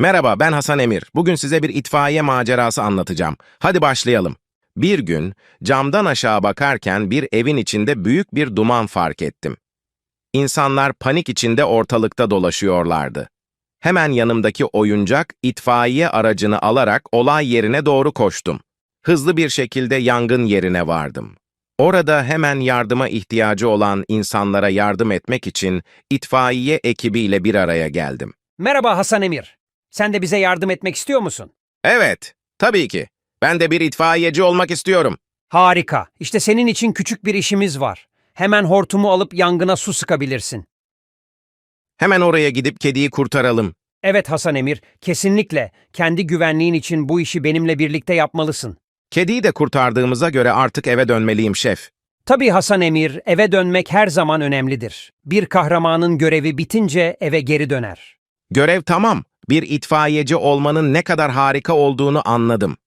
Merhaba, ben Hasan Emir. Bugün size bir itfaiye macerası anlatacağım. Hadi başlayalım. Bir gün camdan aşağı bakarken bir evin içinde büyük bir duman fark ettim. İnsanlar panik içinde ortalıkta dolaşıyorlardı. Hemen yanımdaki oyuncak itfaiye aracını alarak olay yerine doğru koştum. Hızlı bir şekilde yangın yerine vardım. Orada hemen yardıma ihtiyacı olan insanlara yardım etmek için itfaiye ekibiyle bir araya geldim. Merhaba Hasan Emir. Sen de bize yardım etmek istiyor musun? Evet, tabii ki. Ben de bir itfaiyeci olmak istiyorum. Harika. İşte senin için küçük bir işimiz var. Hemen hortumu alıp yangına su sıkabilirsin. Hemen oraya gidip kediyi kurtaralım. Evet Hasan Emir, kesinlikle kendi güvenliğin için bu işi benimle birlikte yapmalısın. Kediyi de kurtardığımıza göre artık eve dönmeliyim şef. Tabii Hasan Emir, eve dönmek her zaman önemlidir. Bir kahramanın görevi bitince eve geri döner. Görev tamam. Bir itfaiyeci olmanın ne kadar harika olduğunu anladım.